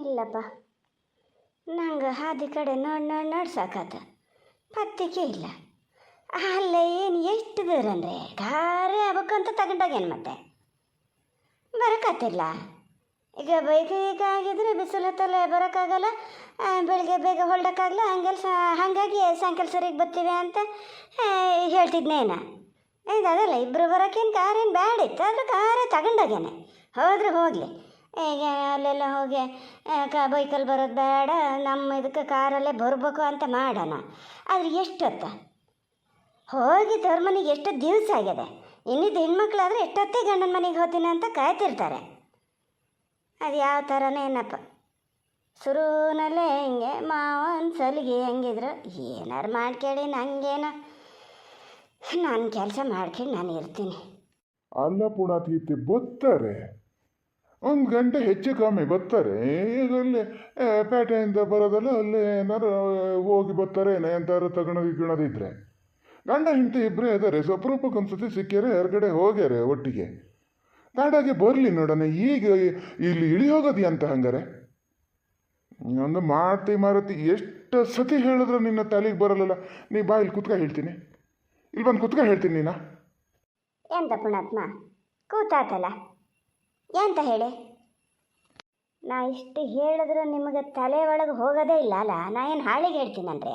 ಇಲ್ಲಪ್ಪ. ನಂಗೆ ಹಾದಿ ಕಡೆ ನೋಡಿ ನೋಡಿ ನೋಡಿ ಸಾಕಾತ. ಪತ್ತಿಗೆ ಇಲ್ಲ. ಅಲ್ಲ ಏನು ಎಷ್ಟು ದೂರ ಅಂದರೆ ಖಾರೆ ಆಗ್ಬೇಕಂತ ತಗೊಂಡಾಗೇನು ಮತ್ತೆ? ಬರಕತ್ತಿಲ್ಲ ಈಗ ಬೈಕ್ ಈಗ ಆಗಿದ್ರೆ ಬಿಸಿಲು ಹೊತ್ತಲ್ಲ ಬರೋಕ್ಕಾಗಲ್ಲ ಬೆಳಗ್ಗೆ ಬೇಗ ಹೊಲ್ಡೋಕ್ಕಾಗಲ್ಲ ಹಂಗೆಲ್ಲ ಹಾಗಾಗಿ ಸಾಯಂಕಾಲ ಸರಿಗೆ ಬರ್ತೀವಿ ಅಂತ ಹೇಳ್ತಿದ್ನೇನ ಇದು ಅದಲ್ಲ ಇಬ್ಬರು ಬರೋಕ್ಕೇನು ಕಾರೇನು ಬ್ಯಾಡಿತ್ತು ಆದರೂ ಕಾರೇ ತಗೊಂಡಾಗೇನೆ ಹೋದ್ರೆ ಹೋಗಲಿ. ಈಗ ಅಲ್ಲೆಲ್ಲ ಹೋಗಿ ಕ ಬೈಕಲ್ಲಿ ಬರೋದು ಬೇಡ, ನಮ್ಮ ಇದಕ್ಕೆ ಕಾರಲ್ಲೇ ಬರಬೇಕು ಅಂತ ಮಾಡೋಣ. ಆದರೆ ಎಷ್ಟೊತ್ತ? ಹೋಗಿ ತವ್ರ ಮನೆಗೆ ಎಷ್ಟು ದಿವಸ ಆಗಿದೆ? ಇನ್ನಿದ್ದು ಹೆಣ್ಮಕ್ಳಾದ್ರೆ ಎಷ್ಟೊತ್ತೇ ಗಂಡನ ಮನೆಗೆ ಹೋಗ್ತೀನಿ ಅಂತ ಕಾಯ್ತಿರ್ತಾರೆ. ಅದು ಯಾವ ಥರನೇ ಏನಪ್ಪ? ಶುರುನಲ್ಲೇ ಹಿಂಗೆ, ಮಾವನ ಸಲಿಗೆ ಹೆಂಗಿದ್ರು, ಏನಾರು ಮಾಡ್ಕೇಳಿ ನಂಗೇನ? ನಾನು ಕೆಲಸ ಮಾಡ್ಕೊಂಡು ನಾನು ಇರ್ತೀನಿ. ಅಲ್ಲ ಪುಣಾತೀತಿ ಬರ್ತಾರೆ. ಒಂದು ಗಂಟೆ ಹೆಚ್ಚು ಕಮ್ಮಿ ಬರ್ತಾರೆ. ಈಗ ಅಲ್ಲಿ ಪೇಟೆಯಿಂದ ಬರೋದಲ್ಲ, ಅಲ್ಲಿ ಏನಾದ್ರು ಹೋಗಿ ಬರ್ತಾರೆ ಎಂತಾರು ತಗೊಳೋದು ಗಿಣದಿದ್ರೆ ಗಂಡ ಹೆಂಡತಿ ಇಬ್ಬರೇ ಇದ್ದಾರೆ ಸ್ವಪ್ರೂಪಕ್ಕೆ ಒಂದ್ಸತಿ ಸಿಕ್ಕ್ಯಾರೆ ಹೊರಗಡೆ ಹೋಗ್ಯಾರೆ ಒಟ್ಟಿಗೆ. ಗಾಡಾಗೆ ಬರಲಿ ನೋಡೋಣ ಈಗ ಇಲ್ಲಿ ಇಳಿ ಹೋಗೋದಿ ಅಂತ ಹಂಗಾರೆ. ಒಂದು ಮಾತಿ ಮಾರುತಿ, ಎಷ್ಟು ಸತಿ ಹೇಳಿದ್ರು ನಿನ್ನ ತಲೆಗೆ ಬರಲ್ಲ ನೀ ಬಾ ಇಲ್ಲಿ ಕುತ್ಕ ಹೇಳ್ತೀನಿ. ಇಲ್ಲಿ ಬಂದು ಕುತ್ಕ ಹೇಳ್ತೀನಿ ನೀನಾ. ಎಂತ ಪುಣಾತ್ಮ ಕೂತಾತಲ್ಲ. ಎಂತ ಹೇಳಿ? ನಾ ಇಷ್ಟು ಹೇಳಿದ್ರೆ ನಿಮಗೆ ತಲೆ ಒಳಗೆ ಹೋಗೋದೇ ಇಲ್ಲ ಅಲ್ಲ? ನಾ ಏನು ಹಾಳಿಗೆ ಹೇಳ್ತೀನಂದ್ರೆ?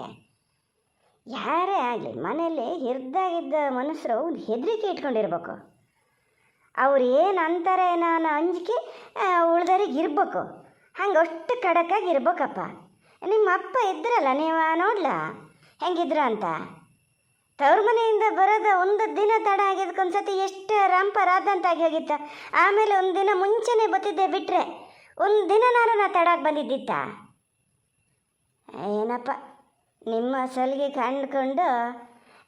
ಯಾರೇ ಆಗಲಿ, ಮನೆಯಲ್ಲಿ ಹಿರಿದಾಗಿದ್ದ ಮನುಷ್ಯರು ಒಂದು ಹೆದರಿಕೆ ಇಟ್ಕೊಂಡಿರ್ಬೇಕು. ಅವ್ರು ಏನು ಅಂತಾರೆ ನಾನು ಅಂಜಿಕೆ ಉಳ್ದರಿಗೆ ಇರ್ಬೇಕು. ಹಂಗೆ ಅಷ್ಟು ಖಡಕ್ಕಾಗಿ ಇರ್ಬೇಕಪ್ಪ. ನಿಮ್ಮ ಅಪ್ಪ ಇದ್ರಲ್ಲ, ನೀವು ನೋಡ್ಲಾ? ಹೆಂಗಿದ್ರ ಅಂತ? ತವ್ರ ಮನೆಯಿಂದ ಬರೋದ ಒಂದು ದಿನ ತಡ ಆಗಿದ್ದಕ್ಕೊಂದ್ಸತಿ ಎಷ್ಟು ರಂಪ ರಾದಂತಾಗಿ ಹೋಗಿತ್ತ. ಆಮೇಲೆ ಒಂದು ದಿನ ಮುಂಚೆನೆ ಬತ್ತಿದ್ದೆ ಬಿಟ್ಟರೆ ಒಂದು ದಿನ ನಾನು ನಾ ತಡಾಗಿ ಬಂದಿದ್ದಿತ್ತ. ಏನಪ್ಪ, ನಿಮ್ಮ ಸಲಿಗೆ ಕಂಡುಕೊಂಡು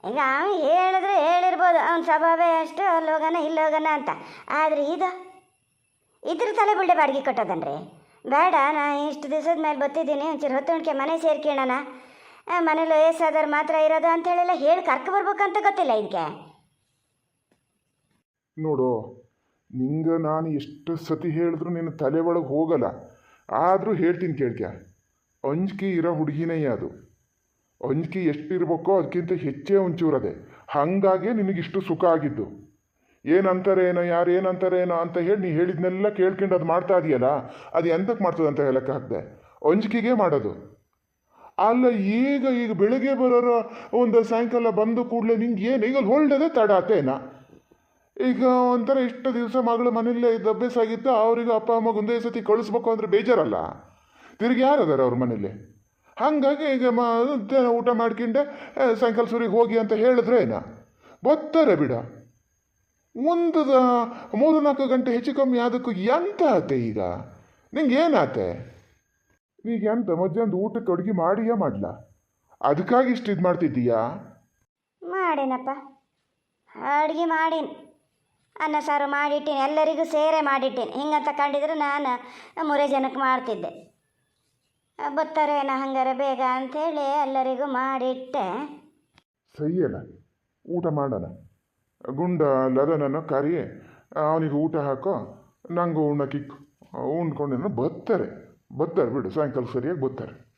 ಈಗ ಅವನು ಹೇಳಿದ್ರೆ ಹೇಳಿರ್ಬೋದು, ಅವ್ನ ಸ್ವಭಾವೇ ಅಷ್ಟು, ಅಲ್ಲಿ ಹೋಗೋಣ, ಇಲ್ಲಿ ಹೋಗೋಣ ಅಂತ. ಆದರೆ ಇದು, ಇದ್ರ ತಲೆ ಬುಳ್ಳೆ ಬಾಡಿಗೆ ಕೊಟ್ಟದನ್ರಿ. ಬೇಡ, ನಾ ಇಷ್ಟು ದಿವಸದ ಮೇಲೆ ಬತ್ತಿದ್ದೀನಿ, ಒಂಚೂರು ಹೊತ್ತುಣಿಕೆ ಮನೆ ಸೇರ್ಕೊಳ್ಳೋಣ ಮನೇಲಿ ವಯಸ್ಸಾದವ್ರು ಮಾತ್ರ ಇರೋದು ಅಂತೇಳೆಲ್ಲ ಹೇಳಿ ಕರ್ಕೊ ಬರ್ಬೇಕಂತ ಗೊತ್ತಿಲ್ಲ ಇದಕ್ಕೆ ನೋಡು, ನಿಂಗೆ ನಾನು ಎಷ್ಟು ಸತಿ ಹೇಳಿದ್ರು ನಿನ್ನ ತಲೆ ಒಳಗೆ ಹೋಗಲ್ಲ. ಆದರೂ ಹೇಳ್ತೀನಿ ಕೇಳ್ಕ್ಯ, ಅಂಜಿಕೆ ಇರೋ ಹುಡುಗಿನೇ ಅದು. ಅಂಜಿಕೆ ಎಷ್ಟಿರ್ಬೇಕೋ ಅದಕ್ಕಿಂತ ಹೆಚ್ಚೇ ಒಂಚೂರದೆ. ಹಾಗಾಗಿ ನಿನಗಿಷ್ಟು ಸುಖ ಆಗಿದ್ದು. ಏನಂತಾರೆ ಏನೋ ಯಾರು ಏನಂತಾರೆ ಏನೋ ಅಂತ ಹೇಳಿ ನೀ ಹೇಳಿದ್ನೆಲ್ಲ ಕೇಳ್ಕೊಂಡು ಅದು ಮಾಡ್ತಾ ಇದೆಯಲ್ಲ, ಅದು ಎಂತಕ್ಕೆ ಮಾಡ್ತದೆ ಅಂತ ಹೇಳಕ್ಕೆ ಹಾಕಿದೆ ಅಂಜಿಕೆಗೆ ಮಾಡೋದು. ಅಲ್ಲ ಈಗ ಈಗ ಬೆಳಗ್ಗೆ ಬರೋರು ಒಂದು ಸಾಯಂಕಾಲ ಬಂದು ಕೂಡಲೇ ನಿಂಗೆ ಏನು? ಈಗ ಹೊಲ್ಡದೆ ತಡ ಆತೇನಾ ಈಗ ಒಂಥರ ಇಷ್ಟು ದಿವಸ ಮಗಳು ಮನೆಯಲ್ಲೇ ಇದ್ದ ಅಭ್ಯಾಸ ಆಗಿತ್ತು, ಅವ್ರಿಗೆ ಅಪ್ಪ, ಅಮ್ಮ ಒಂದೇ ಸತಿ ಕಳಿಸ್ಬೇಕು ಅಂದರೆ ಬೇಜಾರಲ್ಲ? ತಿರುಗಿ ಯಾರದಾರ ಅವ್ರ ಮನೇಲಿ ಹಾಗಾಗಿ ಈಗ ಮ ಊಟ ಮಾಡ್ಕೊಂಡೆ ಸಾಯಂಕಾಲ ಸೂರಿಗೆ ಹೋಗಿ ಅಂತ ಹೇಳಿದ್ರೆ ಏನ? ಬರ್ತಾರೆ ಬಿಡ. ಒಂದು ಮೂರು ನಾಲ್ಕು ಗಂಟೆ ಹೆಚ್ಚು ಕಮ್ಮಿ ಆದಕ್ಕೂ ಎಂತ ಆತೆ ಈಗ? ನಿಂಗೆ ಏನಾತೆ ಈಗ ಎಂತ ಮಧ್ಯಾಹ್ನದ ಊಟಕ್ಕೆ ಅಡುಗೆ ಮಾಡಿಯಾ ಮಾಡ್ಲಾ ಅದಕ್ಕಾಗಿ ಇಷ್ಟು ಇದು ಮಾಡ್ತಿದ್ದೀಯಾ? ಮಾಡೇನಪ್ಪ. ಅಡುಗೆ ಮಾಡೀನಿ. ಅನ್ನ ಸಾರು ಮಾಡಿಟ್ಟೀನಿ ಎಲ್ಲರಿಗೂ ಸೇರೆ ಮಾಡಿಟ್ಟೀನಿ. ಹಿಂಗಂತ ಕಂಡಿದ್ರೆ ನಾನು ಮೂರೇ ಜನಕ್ಕೆ ಮಾಡ್ತಿದ್ದೆ. ಬರ್ತಾರೇನ ಹಂಗಾರೆ ಬೇಗ ಅಂಥೇಳಿ ಎಲ್ಲರಿಗೂ ಮಾಡಿಟ್ಟೆ. ಸಹಿಯಲ್ಲ ಊಟ ಮಾಡೋಣ. ಗುಂಡ ಲದನನ್ನು ಕರಿ ಅವನಿಗೆ ಊಟ ಹಾಕೋ ನಂಗೂ ಉಣ್ಣಕ್ಕಿಕ್ಕು ಉಣ್ಕೊಂಡೇನೋ ಬರ್ತಾರೆ ಬರ್ತಾರೆ ಬಿಡು, ಸಾಯಂಕಾಲ ಸರಿಯಾಗಿ ಬರ್ತಾರೆ.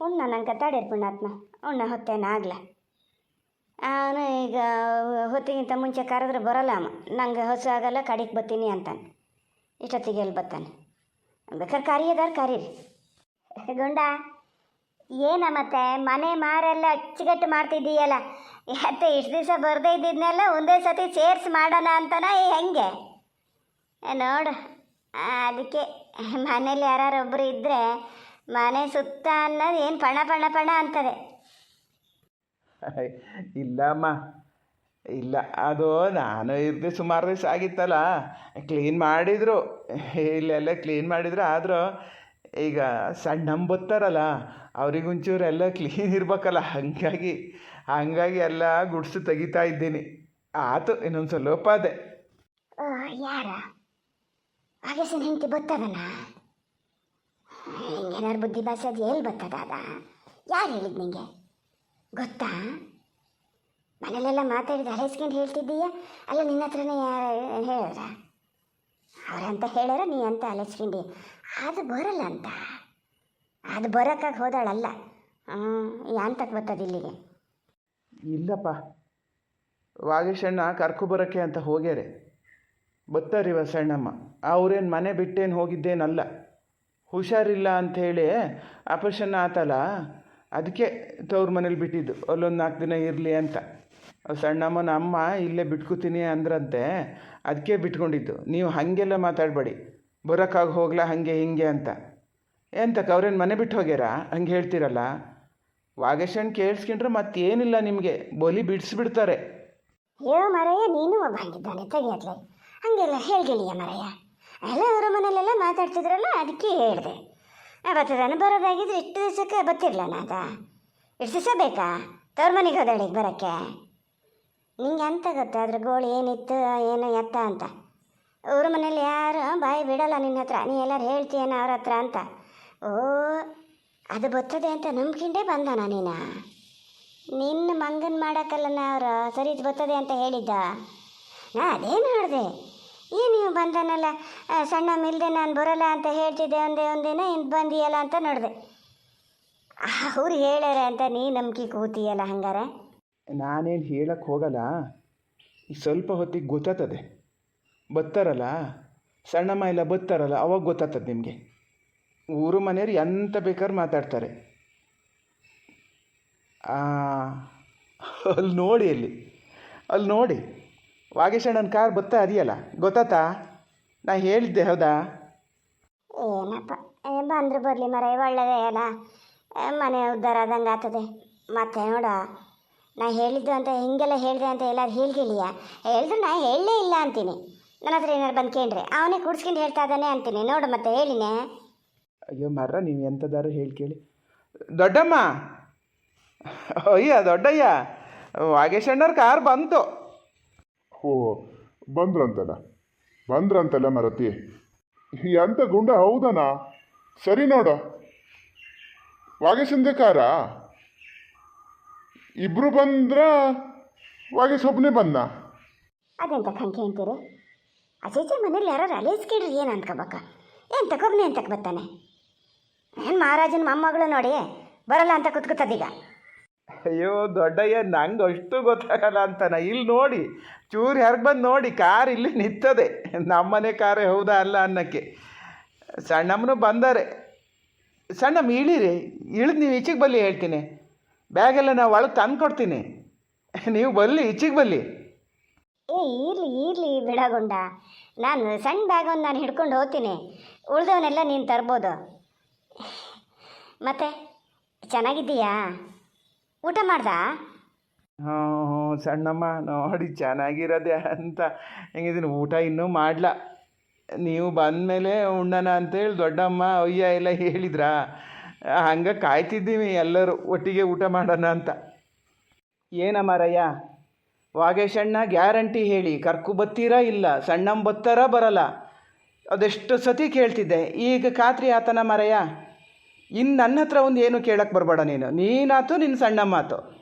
ಉಣ್ಣ, ನಂಗೆ ತಡೀರ್ ಪುಣ್ಯಾತ್ಮ. ಉಣ್ಣ ಹೊತ್ತೇನಾಗ್ಲ ಅವನು ಈಗ ಹೊತ್ತಿಗಿಂತ ಮುಂಚೆ ಕರೆದ್ರೆ ಬರಲ್ಲ ಅವ. ನಂಗೆ ಹೊಸ ಆಗಲ್ಲ, ಕಡಿಗೆ ಬರ್ತೀನಿ ಅಂತಾನೆ. ಇಷ್ಟೊತ್ತಿಗೆ ಎಲ್ಲಿ ಬರ್ತಾನೆ? ಬೇಕಾದ್ರೆ ಕರಿಯದಾರ ಕರೀರಿ. ಗುಂಡ, ಏನ ಮತ್ತೆ? ಮನೆ ಮಾರೆಲ್ಲ ಅಚ್ಚುಗಟ್ಟು ಮಾಡ್ತಿದ್ದೀಯಲ್ಲ. ಯಾತೆ ಇಷ್ಟು ದಿವಸ ಬರದೇ ಇದ್ದಿದ್ನೆಲ್ಲ ಒಂದೇ ಸತಿ ಸೇರಿಸಿ ಮಾಡೋಣ ಅಂತನ? ಹೆಂಗೆ? ನೋಡು. ಅದಕ್ಕೆ ಮನೇಲಿ ಯಾರು ಒಬ್ಬರು ಇದ್ದರೆ ಮನೆ ಸುತ್ತ ಅನ್ನೋದು ಏನು ಪಣ ಪಣ ಪಣ ಅಂತದೆ. ಇಲ್ಲಮ್ಮ ಇಲ್ಲ. ಅದು ನಾನು ಇರ್ದೆ ಸುಮಾರು ದಿವಸ ಆಗಿತ್ತಲ್ಲ ಕ್ಲೀನ್ ಮಾಡಿದರು. ಇಲ್ಲೆಲ್ಲ ಕ್ಲೀನ್ ಮಾಡಿದ್ರು. ಆದರೂ ಈಗ ಸಣ್ಣ ಬರ್ತಾರಲ್ಲ ಅವ್ರಿಗೊಂಚೂರೆಲ್ಲ ಕ್ಲೀನ್ ಇರ್ಬೇಕಲ್ಲ. ಹಾಗಾಗಿ ಹಾಗಾಗಿ ಎಲ್ಲ ಗುಡ್ಸು ತೆಗಿತಾ ಇದ್ದೀನಿ. ಆತು ಇನ್ನೊಂದು ಸ್ವಲ್ಪ ಅದೇ. ಯಾರ? ಆಗಸಿನ ಹೆಂಡತಿ ಬರ್ತದನ ಹಿಂಗೇನಾರು ಬುದ್ಧಿ ಭಾಷೆ ಅದು ಎಲ್ಲಿ ಬರ್ತದ ಅದ ಯಾರು ಹೇಳಿದ್ ನಿಂಗೆ? ಗೊತ್ತಾ? ಮನೇಲೆಲ್ಲ ಮಾತಾಡಿದ ಹರೇಸ್ಕೊಂಡು ಹೇಳ್ತಿದ್ದೀಯ? ಅಲ್ಲ ನಿನ್ನ ಹತ್ರನೇ ಯಾರು ಹೇಳಿದ್ರ ಅವ್ರಂತ ಹೇಳ್ಯಾರ ನೀ ಅಂತ ಅಲಚ್ಕೊಂಡಿ ಅದು ಬರಲ್ಲ ಅಂತ. ಅದು ಬರೋಕ್ಕಾಗಿ ಹೋದಾಳಲ್ಲ. ಯಾಂತಕ್ಕೆ ಬರ್ತದೆ ಇಲ್ಲಿಗೆ? ಇಲ್ಲಪ್ಪ. ವಾಗೇಶಣ್ಣ ಕರ್ಕೊಬರೋಕ್ಕೆ ಅಂತ ಹೋಗ್ಯಾರೆ. ಬತ್ತಾರಿವ ಸಣ್ಣಮ್ಮ ಅವ್ರೇನು ಮನೆ ಬಿಟ್ಟೇನು ಹೋಗಿದ್ದೇನಲ್ಲ. ಹುಷಾರಿಲ್ಲ ಅಂಥೇಳಿ ಆಪರೇಷನ್ ಆತಲ್ಲ. ಅದಕ್ಕೆ ತವ್ರ ಮನೇಲಿ ಬಿಟ್ಟಿದ್ದು. ಅಲ್ಲೊಂದು ನಾಲ್ಕು ದಿನ ಇರಲಿ ಅಂತ. ಸಣ್ಣಮ್ಮನ ಅಮ್ಮ ಇಲ್ಲೇ ಬಿಟ್ಕೋತೀನಿ ಅಂದ್ರಂತೆ ಅದಕ್ಕೆ ಬಿಟ್ಕೊಂಡಿದ್ದು. ನೀವು ಹಾಗೆಲ್ಲ ಮಾತಾಡಬೇಡಿ. ಬರೋಕ್ಕಾಗಿ ಹೋಗ್ಲಾ ಹಾಗೆ ಹಿಂಗೆ ಅಂತ. ಎಂತಕ್ಕೆ ಅವ್ರೇನು ಮನೆ ಬಿಟ್ಟು ಹೋಗ್ಯಾರ? ಹಂಗೆ ಹೇಳ್ತೀರಲ್ಲ. ವಾಗೇಶನ್ ಕೇಳಿಸ್ಕೊಂಡ್ರೆ ಮತ್ತೇನಿಲ್ಲ ನಿಮಗೆ. ಬಲಿ ಬಿಡಿಸ್ಬಿಡ್ತಾರೆ. ಹೇಳು ಮರೆಯ ನೀನು ಒಬ್ಬ ಹಂಗೆಲ್ಲ ಹೇಳಿಯ ಮರಯ್ಯ. ಎಲ್ಲ ಅವರ ಮನೇಲೆಲ್ಲ ಮಾತಾಡ್ತಿದ್ರಲ್ಲ ಅದಕ್ಕೆ ಹೇಳಿದೆ. ಬರ್ತದಾನೆ ಬರೋದಾಗಿದ್ರೆ ಇಷ್ಟು ದಿವಸಕ್ಕೆ ಬತ್ತಿರಲ ನಾದ ಇಷ್ಟು ದಿವಸ ಬೇಕಾ? ತವ್ರ ಮನೆಗೆ ಹೋದಳಿಗೆ ಬರೋಕ್ಕೆ? ನಿಂಗೆ ಅಂತ ಗೊತ್ತಾ? ಅದ್ರ ಗೋಳು ಏನಿತ್ತು, ಏನು ಎತ್ತ ಅಂತ? ಅವ್ರ ಮನೇಲಿ ಯಾರು? ಬಾಯಿ ಬಿಡಲ್ಲ ನಿನ್ನ ಹತ್ರ. ನೀ ಎಲ್ಲರೂ ಹೇಳ್ತೀಯನ ಅವ್ರ ಹತ್ರ ಅಂತ. ಓ, ಅದು ಬರ್ತದೆ ಅಂತ ನಂಬ್ಕೊಂಡೇ ಬಂದಾನ ನೀನು? ನಿನ್ನ ಮಂಗನ್ ಮಾಡೋಕ್ಕಲ್ಲ ಅವರು? ಸರಿ, ಇದು ಬರ್ತದೆ ಅಂತ ಹೇಳಿದ್ದ? ನಾ ಅದೇ ನೋಡಿದೆ ಏನು ನೀವು ಬಂದನಲ್ಲ? ಸಣ್ಣ ಮಿಲ್ದೆ ನಾನು ಬರೋಲ್ಲ ಅಂತ ಹೇಳ್ತಿದ್ದೆ ಒಂದೇ ಒಂದಿನ ಇಂದು ಬಂದಿಯಲ್ಲ ಅಂತ ನೋಡಿದೆ. ಅವ್ರು ಹೇಳ್ಯಾರ ಅಂತ ನೀ ನಂಬಿಕೆ ಕೂತಿಯಲ್ಲ ಹಂಗಾರೆ? ನಾನೇನು ಹೇಳಕ್ಕೆ ಹೋಗಲ್ಲ. ಸ್ವಲ್ಪ ಹೊತ್ತಿಗೆ ಗೊತ್ತಾತದೆ. ಬತ್ತಾರಲ್ಲ? ಸಣ್ಣಮ್ಮ ಎಲ್ಲ ಬತ್ತಾರಲ್ಲ? ಅವಾಗ ಗೊತ್ತಾಗ್ತದೆ ನಿಮಗೆ. ಊರು ಮನೆಯವ್ರು ಎಂತ ಬೇಕಾದ್ರೆ ಮಾತಾಡ್ತಾರೆ. ಅಲ್ಲಿ ನೋಡಿ ಅಲ್ಲಿ. ಅಲ್ಲಿ ನೋಡಿ. ವಾಗೇಶಣ್ಣನ ಕಾರ್ ಬತ್ತಾ ಅದೆಯಲ್ಲ ಗೊತ್ತಾತಾ? ನಾ ಹೇಳಿದ್ದೆ ಹೌದಾ? ಏನಪ್ಪ ಬಂದ್ರು ಬರಲಿ ಮರ ಒಳ್ಳೇದೇ ಅಲ್ಲ. ಮನೆ ಉದ್ಧಾರ ಆದಂಗೆ ಆಗ್ತದೆ. ಮತ್ತೆ ನೋಡ ನಾ ಹೇಳಿದ್ದು ಅಂತ ಹಿಂಗೆಲ್ಲ ಹೇಳಿದೆ ಅಂತ ಎಲ್ಲರೂ ಹೇಳ್ಗಿಳಿಯ? ಹೇಳಿದ್ರು ನಾ ಹೇಳಲೇ ಇಲ್ಲ ಅಂತೀನಿ. ನನ್ನ ಹತ್ರ ಏನಾರು ಬಂದು ಕೇಳ್ರಿ ಅವನೇ ಕುಡ್ಸ್ಕೊಂಡು ಹೇಳ್ತಾ ಇದ್ದಾನೆ ಅಂತೀನಿ. ನೋಡು ಮತ್ತೆ ಹೇಳಿನೇ? ಅಯ್ಯೋ ಮರ ನೀವು ಎಂಥದಾರು ಹೇಳಿ ಕೇಳಿ. ದೊಡ್ಡಮ್ಮ! ಅಯ್ಯ ದೊಡ್ಡಯ್ಯ! ವಾಗೇಶಣ್ಣವ್ರ ಕಾರ್ ಬಂತು. ಓ ಬಂದ್ರಂತಲ್ಲ. ಬಂದ್ರಂತಲ್ಲ ಮರತಿ. ಎಂತ ಗುಂಡ ಹೌದನಾ? ಸರಿ ನೋಡು. ವಾಗೇಶಂದೆ ಕಾರ ಇಬ್ರು ಬಂದ್ರ ವಾಗೇಶ್ ಒಬ್ಬನೇ ಬಂದ. ಅದೆಂತ ಕಂಕೆ ಅಂತೀರಿ? ಅಜೇಜ ಮನೇಲಿ ಯಾರು ಕೇಳಿರಿ, ಏನು ಅನ್ಕೋಬೇಕ? ಏನು ತಗೊಬ್ನಿ ಅಂತಕ್ಕೆ ಬರ್ತಾನೆ? ಏನು ಮಹಾರಾಜನ ಮೊಮ್ಮಗಳು ನೋಡಿ, ಬರಲ್ಲ ಅಂತ ಕುತ್ಕೊತದೀಗ. ಅಯ್ಯೋ ದೊಡ್ಡಯ್ಯ ನಂಗೆ ಅಷ್ಟು ಗೊತ್ತಾಗಲ್ಲ ಅಂತಾನ. ಇಲ್ಲಿ ನೋಡಿ, ಚೂರು ಯಾರಿಗೆ ಬಂದು ನೋಡಿ, ಕಾರ್ ಇಲ್ಲಿ ನಿಂತದೆ. ನಮ್ಮನೆ ಕಾರೇ ಹೌದಾ ಅಲ್ಲ ಅನ್ನಕ್ಕೆ. ಸಣ್ಣಮ್ಮನು ಬಂದರೆ. ಸಣ್ಣಮ್ಮ, ಇಳಿರಿ. ಇಳಿದು ನೀವು ಈಚೆಗೆ ಬಲ್ಲಿ ಹೇಳ್ತೀನಿ. ಬ್ಯಾಗೆಲ್ಲ ನಾವು ಒಳಗೆ ತಂದು ಕೊಡ್ತೀನಿ ನೀವು ಬಲ್ಲಿ, ಈಚೆಗೆ ಬಲ್ಲಿ. ಏ, ಇರಲಿ ಇರಲಿ ಬಿಡಗೊಂಡ. ನಾನು ಸಣ್ಣ ಬ್ಯಾಗ್ ಒಂದು ನಾನು ಹಿಡ್ಕೊಂಡು ಹೋಗ್ತೀನಿ. ಉಳಿದವನ್ನೆಲ್ಲ ನೀನು ತರ್ಬೋದು. ಮತ್ತೆ, ಚೆನ್ನಾಗಿದ್ದೀಯಾ? ಊಟ ಮಾಡ್ದ? ಹ್ಞೂ ಸಣ್ಣಮ್ಮ, ನೋಡಿ ಚೆನ್ನಾಗಿರೋದೆ ಅಂತ. ಹೆಂಗಿದ್ದೀನಿ ಊಟ ಇನ್ನೂ ಮಾಡ್ಲ. ನೀವು ಬಂದಮೇಲೆ ಉಣ್ಣನ ಅಂತೇಳಿ ದೊಡ್ಡಮ್ಮ, ಅಯ್ಯ ಎಲ್ಲ ಹೇಳಿದ್ರಾ? ಹಂಗೆ ಕಾಯ್ತಿದ್ದೀವಿ ಎಲ್ಲರೂ, ಒಟ್ಟಿಗೆ ಊಟ ಮಾಡೋಣ ಅಂತ. ಏನಮ್ಮರಯ್ಯ ವಾಗೇಶಣ್ಣ ಗ್ಯಾರಂಟಿ ಹೇಳಿ, ಕರ್ಕು ಬತ್ತೀರಾ ಇಲ್ಲ? ಸಣ್ಣಮ್ಮ ಬತ್ತಾರ ಬರಲ್ಲ. ಅದೆಷ್ಟು ಸತಿ ಕೇಳ್ತಿದ್ದೆ. ಈಗ ಖಾತ್ರಿ ಆತನ ಮರಯ್ಯ ಇನ್ನು ನನ್ನ ಹತ್ರ ಒಂದು ಏನು ಕೇಳಕ್ಕೆ ಬರಬೇಡ ನೀನು. ನೀನಾತು ನಿನ್ನ ಸಣ್ಣಮ್ಮ ಆತು